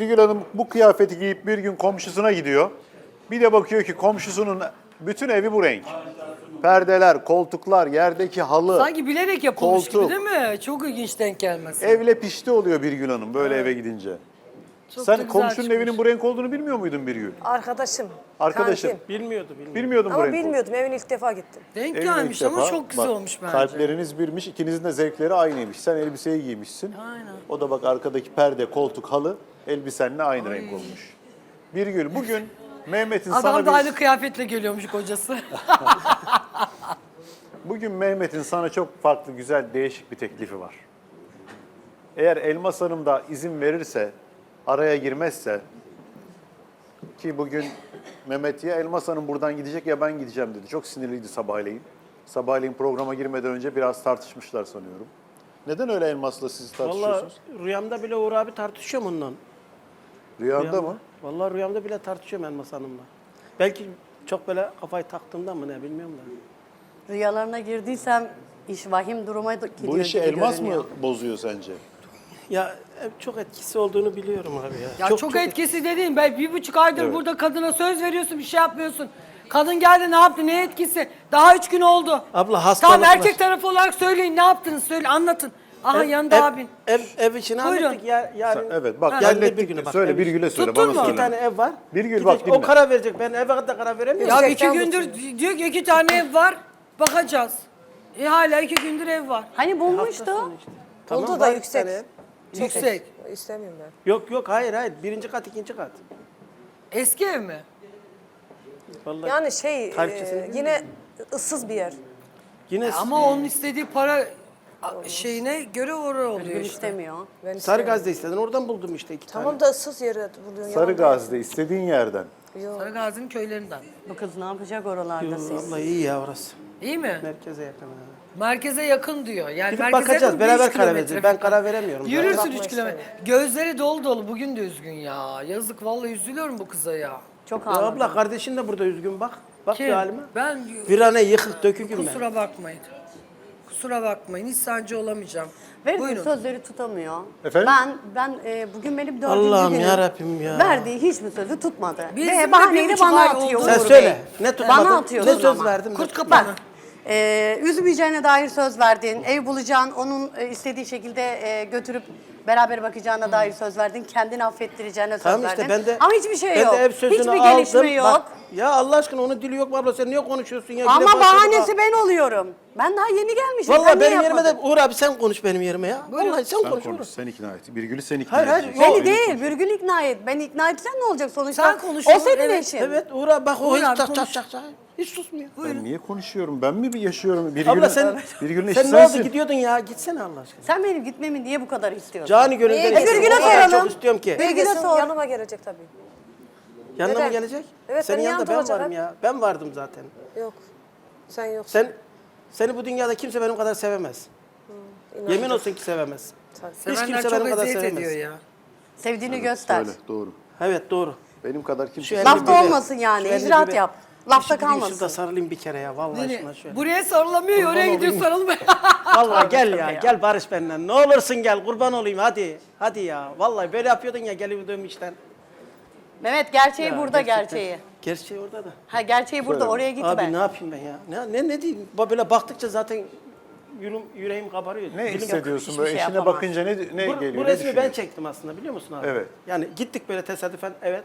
Birgül Hanım bu kıyafeti giyip bir gün komşusuna gidiyor. Bir de bakıyor ki komşusunun bütün evi bu renk. Perdeler, koltuklar, yerdeki halı. Sanki bilerek yapılmış Koltuk. gibi değil mi? Çok ilginç denk gelmesi. Evle pişti oluyor Birgül Hanım böyle eve gidince. Çok da Sen güzel komşunun çıkmış. evinin bu renk olduğunu bilmiyor muydun Birgül? Arkadaşım. Arkadaşım. kankim. Bilmiyordu bilmiyordu. Bilmiyordum bu Ama renk olduğunu. bilmiyordum. Evine ilk defa gittim. Denk Evine ilk gelmiş ama defa. çok güzel Bak, olmuş bence. Kalpleriniz birmiş, ikinizin de zevkleri aynıymış. Sen elbiseyi giymişsin. Aynen. O da bak arkadaki perde, koltuk, halı elbisenle aynı renk olmuş. Birgül bugün Mehmet'in sana Adam da bir... aynı kıyafetle geliyormuş kocası. Bugün Mehmet'in sana çok farklı, güzel, değişik bir teklifi var. Eğer Elmas Hanım da izin verirse, araya girmezse ki bugün Mehmet ya Elmas Hanım buradan gidecek ya ben gideceğim dedi. Çok sinirliydi sabahleyin. Sabahleyin programa girmeden önce biraz tartışmışlar sanıyorum. Neden öyle Elmas'la siz Vallahi tartışıyorsunuz? rüyamda bile Uğur abi tartışıyorum onunla. Rüyanda mı? Vallahi rüyamda bile tartışıyorum Elmas Hanım'la. Belki çok böyle kafayı taktığımdan mı ne bilmiyorum da. Rüyalarına girdiysem iş vahim duruma gidiyor Bu işi gibi Elmas görünüyor. mı bozuyor sence? Ya e, çok etkisi olduğunu biliyorum abi ya. Ya çok, etkisi dediğin ben bir buçuk aydır Evet. burada kadına söz veriyorsun bir şey yapmıyorsun. Kadın geldi ne yaptı ne etkisi? Daha üç gün oldu. Abla hastalık Tamam erkek tarafı olarak söyleyin ne yaptınız söyle anlatın. Aha Ev- yanında ev, abin. Ev, ev işini Buyurun. hallettik ya. Yani, Sen- evet bak Ha. Geldi hallettik. bir güne bak, söyle bir güle söyle Tuttun bana mu? söyle. İki tane ev var. Bir bak de dinle. O karar verecek. Ben eve kadar karar veremiyorum. Ya iki gündür diyor ki iki tane ev var bakacağız. E hala iki gündür ev var. Hani bulmuştu. Tamam, Buldu da yüksek. tane. Çok Yüksek. İstemiyorum ben. Yok yok hayır hayır. Birinci kat ikinci kat. Eski ev mi? Vallahi Yani şey e, yine ıssız bir yer. yine Ama onun istediği para a- şeyine göre oraya oluyor Gün işte. istemiyor. Ben Sarı gazda istedin. Oradan buldum işte iki tane. Tamam da ıssız yere buluyorsun. Sarı yanında. Gazi'de istediğin yerden. Yok. Sarıgazi'nin köylerinden. Bu kız ne yapacak oralarda siz? Vallahi iyi ya orası. İyi mi? Merkeze yakın. ha. Merkeze yakın diyor. Yani Gidip merkeze bakacağız. yakın bir Beraber üç karar kilometre vereceğiz. Ben falan. karar veremiyorum. Yürürsün Bakma 3 işte. kilometre. Gözleri dolu dolu. Bugün de üzgün ya. Yazık vallahi üzülüyorum bu kıza ya. Çok Ya abla kardeşin de burada üzgün bak. Bak Kim? bir halime. Ben Virane yıkık döküküm ben. kusura bakmayın. Kusura bakmayın. Hiç sancı olamayacağım. Verdiği Buyurun. sözleri tutamıyor. Efendim? Ben ben e, bugün benim dördüncü Allah'ım günüm. yarabbim ya. Verdiği hiçbir sözü tutmadı. Bizim de Ve bir bahaneyi de buçuk bana ay atıyor oldu. Sen Uğur söyle. Ne tutmadın? Bana atıyor Ne o söz zaman. verdin? Kurt kapanı. Bak, e, üzmeyeceğine dair söz verdin. Ev bulacağın, onun e, istediği şekilde e, götürüp beraber bakacağına dair söz verdin. Kendini affettireceğine söz Tamam verdin. işte ben de Ama hiçbir şey ben yok. de ev sözünü Hiçbir aldım. gelişme yok. Bak, ya Allah aşkına onun dili yok mu abla? Sen niye konuşuyorsun ya? Ama başladık bahanesi ha. ben oluyorum. Ben daha yeni gelmişim. Vallahi Sen niye benim yerime de yapmadın? Uğur abi sen konuş benim yerime ya. Vallahi sen, Sen konuş. konuş, sen ikna et. Birgül'ü sen ikna Hayır, hayır, edeceksin. yok. Beni değil, Bürgül ikna et. Ben ikna etsem ne olacak sonuçta? Sen konuş O Uğur, senin evet, eşin. Evet Uğur abi bak o Uğur hiç abi konuş. çak çak. Hiç susmuyor. Ben niye konuşuyorum? Ben mi bir yaşıyorum? Birgül'ün, Abla sen, Birgül'ün eşi sen ne oldu sensin. gidiyordun ya? Gitsene Allah aşkına. Sen benim gitmemi niye bu kadar istiyorsun? Cani gönülden Niye istiyorum. O kadar soralım. çok istiyorum ki. Birgül'e Birgül'e sor. yanıma gelecek tabii. Yanına mı Neden? gelecek? Evet, Senin benim yanında yanımda ben olacak varım ya. Ben vardım zaten. Yok. Sen yoksun. Sen seni bu dünyada kimse benim kadar sevemez. Yemin olsun ki sevemez. Hiç Sevenler kimse çok benim kadar eziyet sevemez. ediyor ya. Sevdiğini göster. Öyle, doğru. Evet doğru. Benim kadar kimse... Şu elini böyle- olmasın yani, şu elini icraat böyle- yap. Lafta Şu gideyim kalmasın. Şurada sarılayım bir kere ya vallahi aşkına şöyle. buraya sarılamıyor ya, oraya Kurban gidiyor olayım. sarılmıyor. Vallahi gel ya, gel barış benimle. Ne olursun gel kurban olayım hadi. Hadi ya. Vallahi böyle yapıyordun ya geliyordum işten. Mehmet gerçeği Ya, burada gerçekten. gerçeği. Gerçeği orada da. Ha gerçeği burada Söyle. oraya gitme. Abi ne yapayım ben ya? Ne ne, ne diyeyim? Ba- Böyle baktıkça zaten yüreğim, yüreğim kabarıyor. Ne Dilim- hissediyorsun hiçbir böyle? şey Eşine yapamaz. bakınca ne, ne Bu, geliyor? bu ne resmi ben düşünüyorsun? çektim aslında biliyor musun abi? Evet. Yani gittik böyle tesadüfen evet.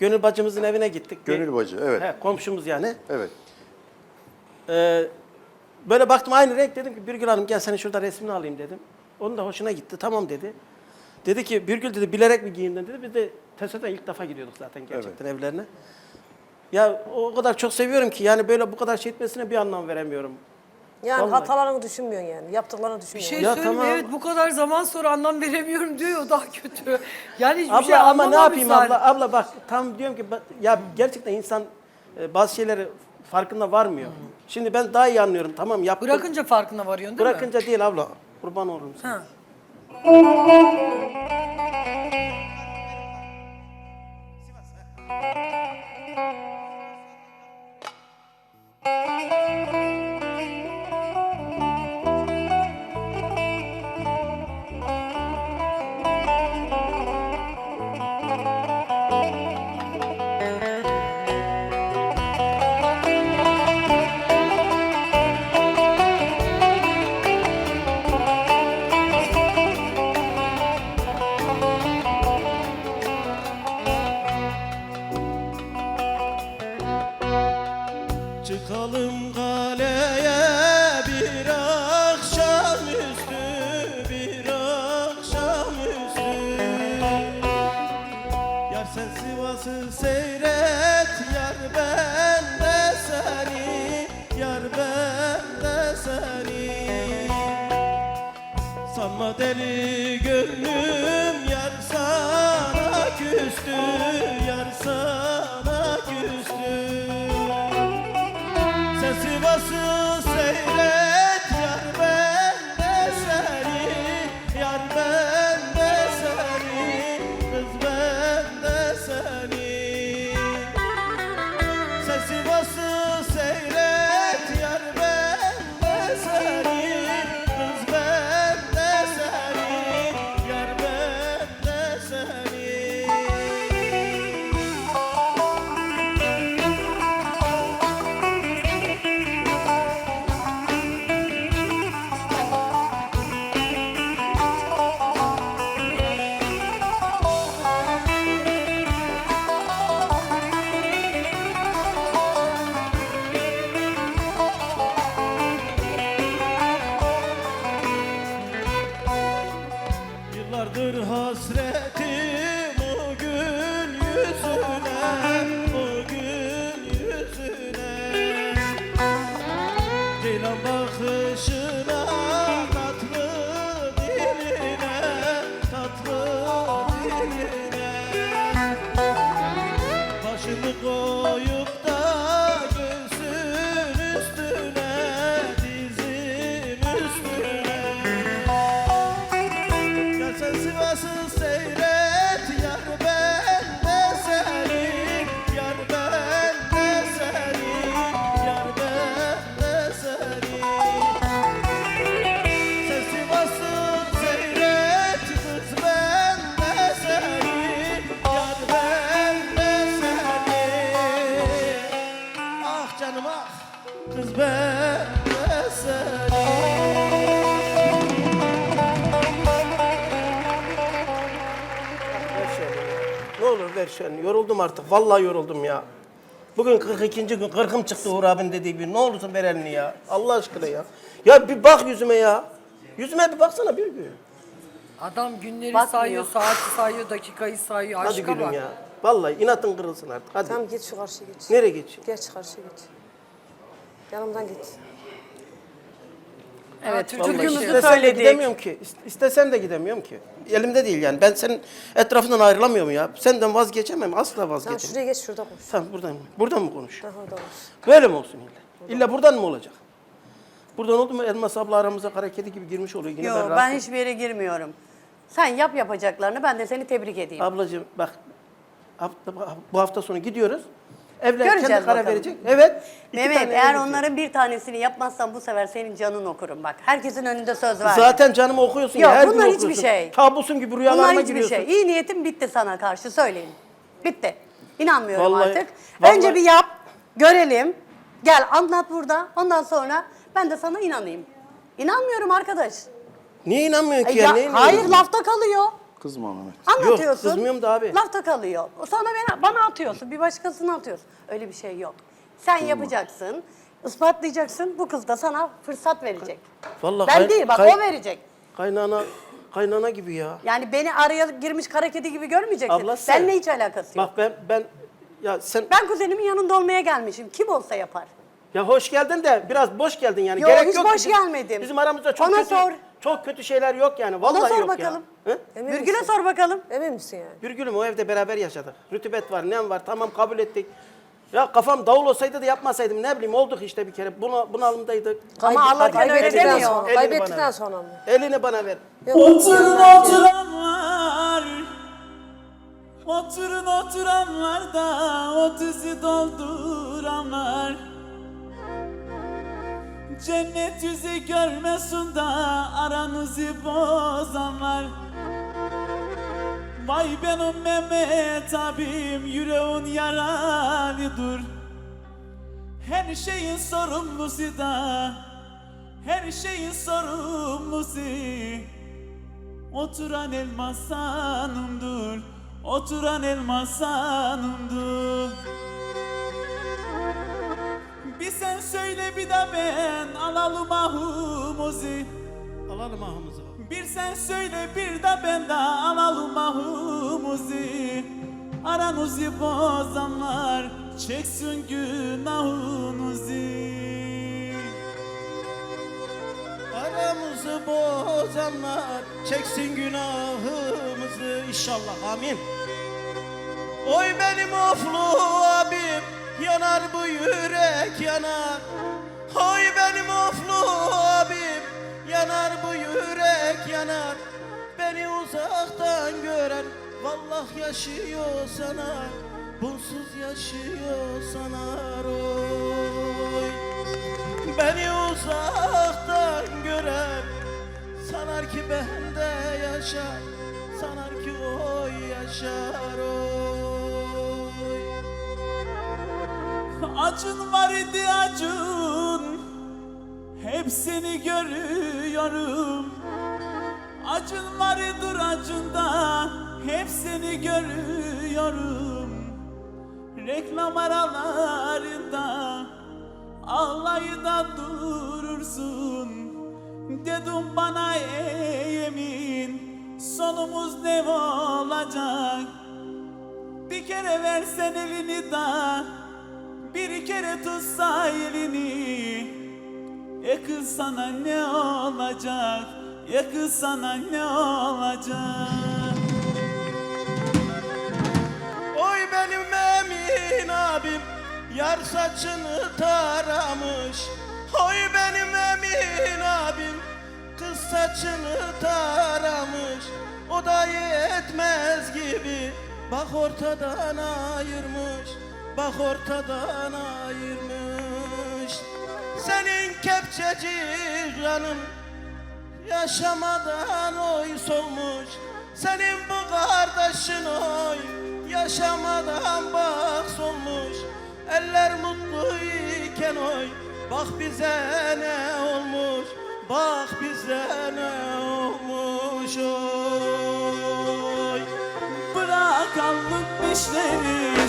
Gönül bacımızın evine gittik. Gönül bacı, evet. He, komşumuz yani. Evet. Ee, böyle baktım aynı renk dedim ki Birgül Hanım gel seni şurada resmini alayım dedim. Onun da hoşuna gitti tamam dedi. Dedi ki Birgül dedi bilerek mi giyindin dedi. Biz de tesadüfen ilk defa gidiyorduk zaten gerçekten evlerine. Ya o kadar çok seviyorum ki yani böyle bu kadar şey etmesine bir anlam veremiyorum. Yani Vallahi. hatalarını düşünmüyorsun yani. Yaptıklarını Bir düşünmüyorsun. şey Ya söyleyeyim mi? tamam. evet bu kadar zaman sonra anlam veremiyorum diyor o daha kötü. Yani hiçbir abla şey ama ne yapayım abla? Abla bak tam diyorum ki ya gerçekten insan e, bazı şeyleri farkında varmıyor. Şimdi ben daha iyi anlıyorum tamam yaptım. Bırakınca farkına varıyorsun değil mi? Bırakınca değil abla. Kurban olurum sana. Ha. Sen Sivas'ı seyret Yar ben de seni Yar ben de seni. Sanma deli gönlüm Yar sana küstü Yar sana küstü. Sen Sivas'ı Sen Sivas'ı Şöyle. Yoruldum artık. Vallahi yoruldum ya. Bugün 42. gün kırkım çıktı Uğur abin dediği bir. Ne olursun ver elini ya. Allah aşkına ya. Ya bir bak yüzüme ya. Yüzüme bir baksana bir gün. Adam günleri Bakmıyor. sayıyor, saati sayıyor, dakikayı sayıyor. Hadi Aşka gülüm bak. ya. Vallahi inatın kırılsın artık. Hadi. Tamam git şu karşıya geç. Nereye geç? Geç karşıya geç. Yanımdan git. Evet, türkümüzü istesem de söyledik. gidemiyorum ki. İst- İstesem de gidemiyorum ki. Elimde değil yani. Ben senin etrafından ayrılamıyorum ya. Senden vazgeçemem. Asla Tamam vazgeçemem. şuraya geç şurada konuş. Tamam buradan. Buradan mı konuş? Daha orada konuş. Böyle mi olsun illa? İlla buradan mı olacak? Buradan oldu mu Elmas abla aramıza kara kedi gibi girmiş oluyor. Yine Yok ben rahatsız- hiçbir yere girmiyorum. Sen yap yapacaklarını ben de seni tebrik edeyim. Ablacığım bak hafta, bu hafta sonu gidiyoruz. Evler Göreceğiz kendi karar bakalım. verecek. Evet. iki Mehmet tane eğer evlilik. onların bir tanesini yapmazsan bu sefer senin canın okurum bak. Herkesin önünde söz ver. Zaten canımı okuyorsun Yok, ya. Her gün bunlar hiçbir okuyorsun. şey. Kabusun gibi rüyalarıma Bunlar hiçbir giriyorsun. şey. İyi niyetim bitti sana karşı söyleyeyim. Bitti. İnanmıyorum Vallahi- artık. vallahi- Önce bir yap, görelim. Gel anlat burada. Ondan sonra ben de sana inanayım. İnanmıyorum arkadaş. Niye inanmıyorsun ki ya? ya, Neye hayır inanıyorsun? lafta kalıyor. Kızma Mehmet. Anlatıyorsun. Yok, kızmıyorum da abi. Lafta kalıyor. Sonra bana, bana atıyorsun. Bir başkasına atıyorsun. Öyle bir şey yok. Sen yapacaksın. ispatlayacaksın. Bu kız da sana fırsat verecek. Vallahi ben kay- değil bak kay- o verecek. Kaynana, kaynana gibi ya. Yani beni araya girmiş kara kedi gibi görmeyeceksin. Abla sen- Seninle hiç alakası yok. Bak ben, ben, ya sen, Ben kuzenimin yanında olmaya gelmişim. Kim olsa yapar. ya hoş geldin de biraz boş geldin yani. Yo, Gerek hiç yok. boş Bizim- gelmedim. Bizim aramızda çok Ona kötü, sor. Çok kötü şeyler yok yani. Vallahi Ona sor yok bakalım. ya. Hı? Emin Virgül'e misin? sor bakalım. Emin misin yani? Bir gülüm o evde beraber yaşadık. Rütübet var, nem var. Tamam kabul ettik. Ya kafam davul olsaydı da yapmasaydım. Ne bileyim olduk işte bir kere. Buna, bunalımdaydık. Ama Allah Hadi, öyle Kaybettikten demiyor. sonra, Elini bana kaybettikten ver. sonra mı? Elini bana ver. Oturun oturanlar Oturun oturanlar da o dizi dolduranlar Cennet yüzü görmesin da aranızı bozanlar. Vay benim Mehmet abim yüreğin yaralıdır Her şeyin sorumlusu da Her şeyin sorumlusu. Oturan elmas hanımdır Oturan elmas hanımdır Bir sen söyle bir de ben. Alalım ahumuzu. Alalım ahımızı. Bir sen söyle bir de ben de Alalım ahumuzu. Ara Aranızı bozanlar çeksin günahınızı. Aramızı bozanlar çeksin günahımızı. İnşallah amin. Oy benim oflu abim yanar bu yürek yanar. Oy benim oflu abim yanar bu yürek yanar. Beni uzaktan gören vallah yaşıyor sanar. Bunsuz yaşıyor sanar oy. Beni uzaktan gören Sanar ki bende yaşar Sanar ki oy yaşar oy Acın var idi acın. Hepsini görüyorum. Acın vardır acında Hepsini görüyorum. Reklam aralarında Ağlayı da durursun. Dedim bana ey yemin Sonumuz ne olacak? Bir kere versen elini da Bir kere tutsa elini. E kız sana ne olacak? Ya kız sana ne olacak? Oy benim emin abim Yar saçını taramış. Oy benim emin abim Kız saçını taramış. O da yetmez gibi Bak ortadan ayırmış Bak ortadan ayırmış Senin kepçeci canım Yaşamadan oy solmuş. Senin bu kardeşin oy Yaşamadan bak solmuş. Eller mutlu iken oy Bak bize ne olmuş. Bak bize ne olmuş oy. Bırakalım işleri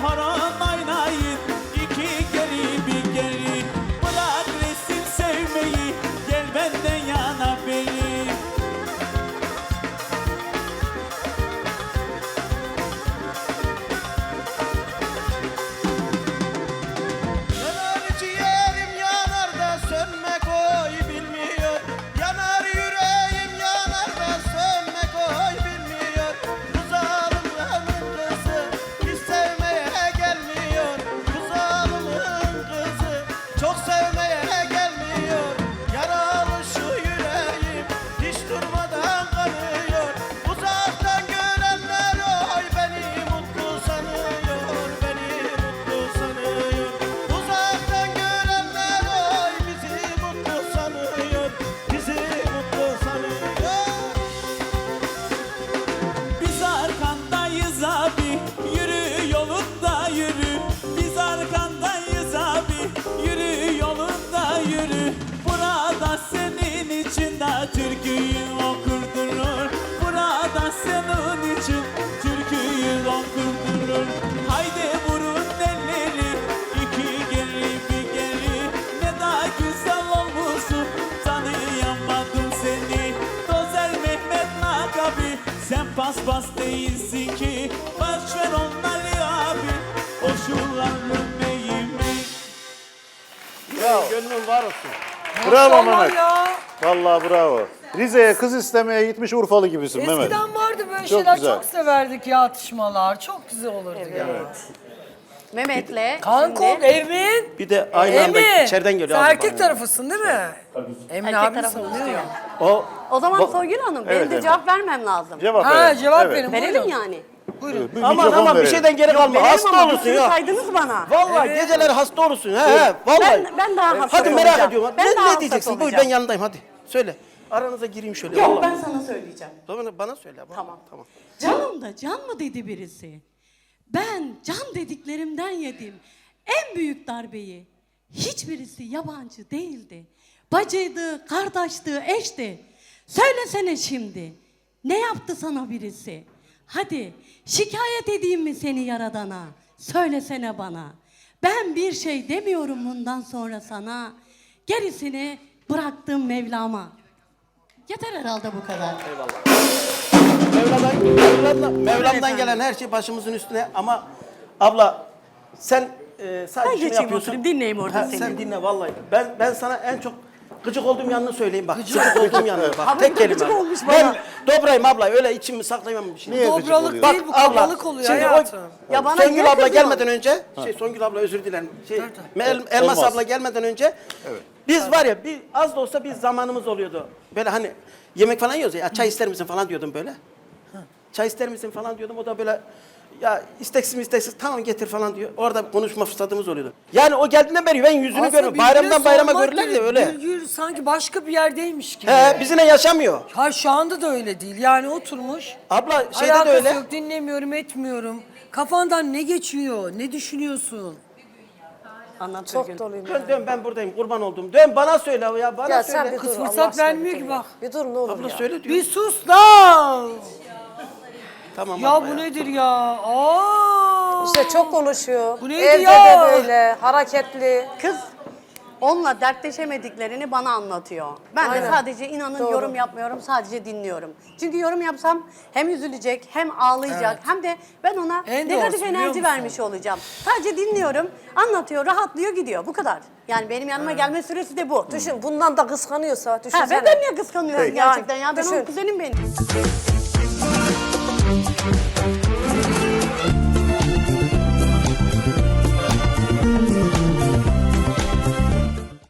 hold on. Paspas değilsin ki Başver onları abi Koşullarım neyimi Bravo. Gönlün var olsun Bravo Mehmet. ya. Vallahi bravo. Rize'ye kız istemeye gitmiş Urfalı gibisin Mehmet. Eskiden vardı böyle Çok şeyler. güzel. Çok severdik ya atışmalar. Çok güzel olurdu ya. Mehmet'le Kanko, şimdi Emin. Bir de aynı anda Emin. içeriden geliyor. Sen erkek bana. tarafısın değil mi? Emin erkek abi tarafını sanıyor istiyor. ya. O O zaman Ba- Songül Hanım Evet, benim de evet. cevap vermem lazım. Cevap Ha verelim. cevap verin. Verelim buyurun. yani. Buyurun. Bir aman mikrofon aman bir verelim. şeyden geri kalma. Verelim hasta ama olursun ya. saydınız bana. Vallahi Evet. geceler hasta olursun. He he. Vallahi. Ben, ben daha hasta Hadi olacağım. merak ediyorum. Ben ne, daha ne hasta diyeceksin? Buyur olacağım. ben yanındayım hadi. Söyle. Aranıza gireyim şöyle. Yok vallahi. ben sana söyleyeceğim. Tamam, bana söyle. Bana. Tamam. Tamam. Canım da can mı dedi birisi. Ben can dediklerimden yedim. En büyük darbeyi. Hiçbirisi yabancı değildi. Bacıydı, kardeşti, eşti. Söylesene şimdi. Ne yaptı sana birisi? Hadi şikayet edeyim mi seni yaradana? Söylesene bana. Ben bir şey demiyorum bundan sonra sana. Gerisini bıraktım Mevlam'a. Yeter herhalde bu kadar. Mevla'dan, Mevla'dan, Mevlam'dan gelen her şey başımızın üstüne ama abla sen e, sadece Ben şunu geçeyim yapıyorsun. oturayım, dinleyeyim orada seni. Sen dinle vallahi. Ben ben sana en çok gıcık olduğum yanını söyleyeyim bak. Gıcık, olduğum yanını bak. Tek kelime. gıcık olmuş ben bana. dobrayım abla öyle içimi saklayamam. Şimdi. Niye gıcık Dobralık oluyor? değil bu kabalık oluyor şimdi o- hayatım. Ya bana Songül abla kızıyorsun? gelmeden önce, şey Songül abla özür dilerim. Şey, El- Elmas Olmaz. abla gelmeden önce biz var ya bir az da olsa bir zamanımız oluyordu. Böyle hani yemek falan yiyoruz ya çay ister misin falan diyordum böyle. Çay ister misin falan diyordum. O da böyle ya isteksiz mi isteksiz tamam getir falan diyor. Orada konuşma fırsatımız oluyordu. Yani o geldiğinden beri ben yüzünü Aslında görüyorum. birbirine Bayramdan bayrama sormak görürler ya gerek. öyle. Birgül sanki başka bir yerdeymiş gibi. He bizine yaşamıyor. Ha şu anda da öyle değil. Yani oturmuş. Abla şeyde alakası de öyle. yok dinlemiyorum etmiyorum. Kafandan ne geçiyor? Ne düşünüyorsun? Anlat Çok doluyum. Dön dön ben buradayım kurban oldum. Dön bana söyle ya bana Ya söyle. sen bir Kız dur. fırsat Allah aşkına vermiyor bir ki dur bak. ya. Bir dur ne olur Abla ya. söyle diyor. Bir sus lan. Tamam Ya abla bu nedir ya? Aa. İşte çok konuşuyor. Bu neydi Evde ya? de böyle hareketli. Kız onunla dertleşemediklerini bana anlatıyor. Ben de Aynen. sadece inanın Doğru. yorum yapmıyorum, sadece dinliyorum. Çünkü yorum yapsam hem üzülecek, hem ağlayacak, hem de ben ona En negatif doğrusu, biliyor enerji musun? vermiş olacağım. Sadece dinliyorum, anlatıyor, rahatlıyor, gidiyor. Bu kadar. Yani benim yanıma gelme süresi de bu. Düşün bundan da kıskanıyorsa Ha, düşünsene. ben de niye kıskanıyorum Peki. gerçekten ya? Ben Düşün. onun kuzenim benim.